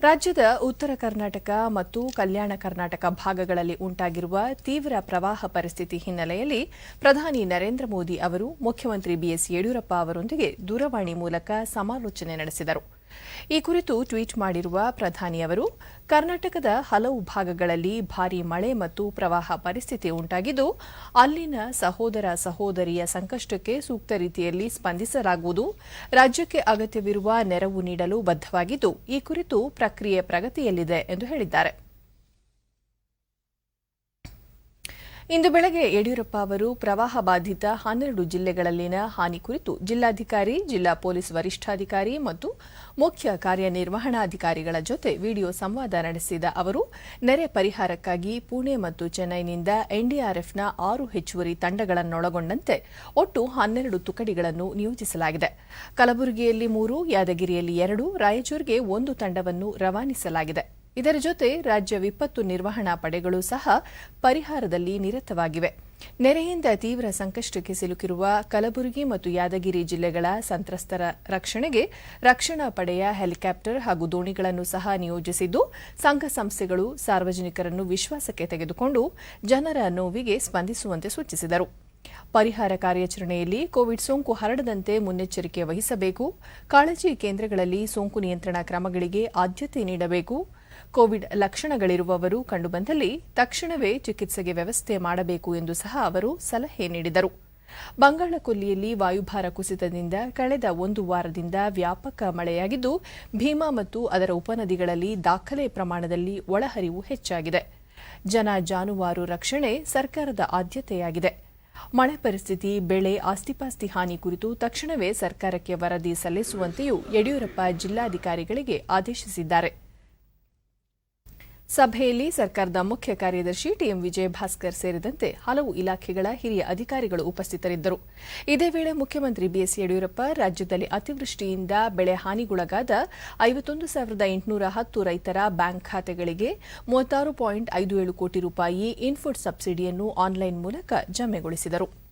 ರಾಜ್ಯದ ಉತ್ತರ ಕರ್ನಾಟಕ ಮತ್ತು ಕಲ್ಯಾಣ ಕರ್ನಾಟಕ ಭಾಗಗಳಲ್ಲಿ ಉಂಟಾಗಿರುವ ತೀವ್ರ ಪ್ರವಾಹ ಪರಿಸ್ಥಿತಿ ಹಿನ್ನೆಲೆಯಲ್ಲಿ ಪ್ರಧಾನಿ ನರೇಂದ್ರ ಮೋದಿ ಅವರು ಮುಖ್ಯಮಂತ್ರಿ ಬಿಎಸ್ ಯಡಿಯೂರಪ್ಪ ಅವರೊಂದಿಗೆ ದೂರವಾಣಿ ಮೂಲಕ ಸಮಾಲೋಚನೆ ನಡೆಸಿದರು. ಈ ಕುರಿತು ಟ್ವೀಟ್ ಮಾಡಿರುವ ಪ್ರಧಾನಿ ಅವರು, ಕರ್ನಾಟಕದ ಹಲವು ಭಾಗಗಳಲ್ಲಿ ಭಾರೀ ಮಳೆ ಮತ್ತು ಪ್ರವಾಹ ಪರಿಸ್ಥಿತಿ ಉಂಟಾಗಿದ್ದು, ಅಲ್ಲಿನ ಸಹೋದರ ಸಹೋದರಿಯ ಸಂಕಷ್ಟಕ್ಕೆ ಸೂಕ್ತ ರೀತಿಯಲ್ಲಿ ಸ್ಪಂದಿಸಲಾಗುವುದು. ರಾಜ್ಯಕ್ಕೆ ಅಗತ್ಯವಿರುವ ನೆರವು ನೀಡಲು ಬದ್ದವಾಗಿದ್ದು ಈ ಕುರಿತು ಪ್ರಕ್ರಿಯೆ ಪ್ರಗತಿಯಲ್ಲಿದೆ ಎಂದು ಹೇಳಿದ್ದಾರೆ. ಇಂದು ಬೆಳಗ್ಗೆ ಯಡಿಯೂರಪ್ಪ ಅವರು ಪ್ರವಾಹ ಬಾಧಿತ ಹನ್ನೆರಡು ಜಿಲ್ಲೆಗಳಲ್ಲಿನ ಹಾನಿ ಕುರಿತು ಜಿಲ್ಲಾಧಿಕಾರಿ, ಜಿಲ್ಲಾ ಪೊಲೀಸ್ ವರಿಷ್ಠಾಧಿಕಾರಿ ಮತ್ತು ಮುಖ್ಯ ಕಾರ್ಯನಿರ್ವಹಣಾಧಿಕಾರಿಗಳ ಜೊತೆ ವಿಡಿಯೋ ಸಂವಾದ ನಡೆಸಿದ ಅವರು, ನೆರೆ ಪರಿಹಾರಕ್ಕಾಗಿ ಪುಣೆ ಮತ್ತು ಚೆನ್ನೈನಿಂದ ಎನ್ಡಿಆರ್ಎಫ್ನ ಆರು ಹೆಚ್ಚುವರಿ ತಂಡಗಳನ್ನೊಳಗೊಂಡಂತೆ ಒಟ್ಟು ಹನ್ನೆರಡು ತುಕಡಿಗಳನ್ನು ನಿಯೋಜಿಸಲಾಗಿದೆ. ಕಲಬುರಗಿಯಲ್ಲಿ ಮೂರು, ಯಾದಗಿರಿಯಲ್ಲಿ ಎರಡು, ರಾಯಚೂರಿಗೆ ಒಂದು ತಂಡವನ್ನು ರವಾನಿಸಲಾಗಿದೆ. ಇದರ ಜೊತೆ ರಾಜ್ಯ ವಿಪತ್ತು ನಿರ್ವಹಣಾ ಪಡೆಗಳು ಸಹ ಪರಿಹಾರದಲ್ಲಿ ನಿರತವಾಗಿವೆ. ನೆರೆಯಿಂದ ತೀವ್ರ ಸಂಕಷ್ಟಕ್ಕೆ ಸಿಲುಕಿರುವ ಕಲಬುರಗಿ ಮತ್ತು ಯಾದಗಿರಿ ಜಿಲ್ಲೆಗಳ ಸಂತ್ರಸ್ತರ ರಕ್ಷಣೆಗೆ ರಕ್ಷಣಾ ಪಡೆಯ ಹೆಲಿಕಾಪ್ಟರ್ ಹಾಗೂ ದೋಣಿಗಳನ್ನು ಸಹ ನಿಯೋಜಿಸಿದ್ದು, ಸಂಘ ಸಂಸ್ಥೆಗಳು ಸಾರ್ವಜನಿಕರನ್ನು ವಿಶ್ವಾಸಕ್ಕೆ ತೆಗೆದುಕೊಂಡು ಜನರ ನೋವಿಗೆ ಸ್ಪಂದಿಸುವಂತೆ ಸೂಚಿಸಿದರು. ಪರಿಹಾರ ಕಾರ್ಯಾಚರಣೆಯಲ್ಲಿ ಕೋವಿಡ್ ಸೋಂಕು ಹರಡದಂತೆ ಮುನ್ನೆಚ್ಚರಿಕೆ ವಹಿಸಬೇಕು. ಕಾಳಜಿ ಕೇಂದ್ರಗಳಲ್ಲಿ ಸೋಂಕು ನಿಯಂತ್ರಣ ಕ್ರಮಗಳಿಗೆ ಆದ್ಯತೆ ನೀಡಬೇಕು. ಕೋವಿಡ್ ಲಕ್ಷಣಗಳಿರುವವರು ಕಂಡುಬಂದಲ್ಲಿ ತಕ್ಷಣವೇ ಚಿಕಿತ್ಸೆಗೆ ವ್ಯವಸ್ಥೆ ಮಾಡಬೇಕು ಎಂದು ಸಹ ಅವರು ಸಲಹೆ ನೀಡಿದರು. ಬಂಗಾಳಕೊಲ್ಲಿಯಲ್ಲಿ ವಾಯುಭಾರ ಕುಸಿತದಿಂದ ಕಳೆದ ಒಂದು ವಾರದಿಂದ ವ್ಯಾಪಕ ಮಳೆಯಾಗಿದ್ದು, ಭೀಮಾ ಮತ್ತು ಅದರ ಉಪನದಿಗಳಲ್ಲಿ ದಾಖಲೆ ಪ್ರಮಾಣದಲ್ಲಿ ಒಳಹರಿವು ಹೆಚ್ಚಾಗಿದೆ. ಜನ ಜಾನುವಾರು ರಕ್ಷಣೆ ಸರ್ಕಾರದ ಆದ್ಯತೆಯಾಗಿದೆ. ಮಳೆ ಪರಿಸ್ಥಿತಿ, ಬೆಳೆ ಆಸ್ತಿಪಾಸ್ತಿ ಹಾನಿ ಕುರಿತು ತಕ್ಷಣವೇ ಸರ್ಕಾರಕ್ಕೆ ವರದಿ ಸಲ್ಲಿಸುವಂತೆಯೂ ಯಡಿಯೂರಪ್ಪ ಜಿಲ್ಲಾಧಿಕಾರಿಗಳಿಗೆ ಆದೇಶಿಸಿದ್ದಾರೆ. ಸಭೆಯಲ್ಲಿ ಸರ್ಕಾರದ ಮುಖ್ಯ ಕಾರ್ಯದರ್ಶಿ ಟಿಎಂ ವಿಜಯ್ ಭಾಸ್ಕರ್ ಸೇರಿದಂತೆ ಹಲವು ಇಲಾಖೆಗಳ ಹಿರಿಯ ಅಧಿಕಾರಿಗಳು ಉಪಸ್ಥಿತರಿದ್ದರು. ಇದೇ ವೇಳೆ ಮುಖ್ಯಮಂತ್ರಿ ಬಿಎಸ್ ಯಡಿಯೂರಪ್ಪ ರಾಜ್ಯದಲ್ಲಿ ಅತಿವೃಷ್ಟಿಯಿಂದ ಬೆಳೆ ಹಾನಿಗೊಳಗಾದ ಐವತ್ತೊಂದು ಸಾವಿರದ ಎಂಟುನೂರ ಹತ್ತು ರೈತರ ಬ್ಯಾಂಕ್ ಖಾತೆಗಳಿಗೆ ಮೂವತ್ತಾರು ಪಾಯಿಂಟ್ ಐದು ಏಳು ಕೋಟಿ ರೂಪಾಯಿ ಇನ್ಫುಟ್ ಸಬ್ಸಿಡಿಯನ್ನು ಆನ್ಲೈನ್ ಮೂಲಕ ಜಮೆಗೊಳಿಸಿದರು.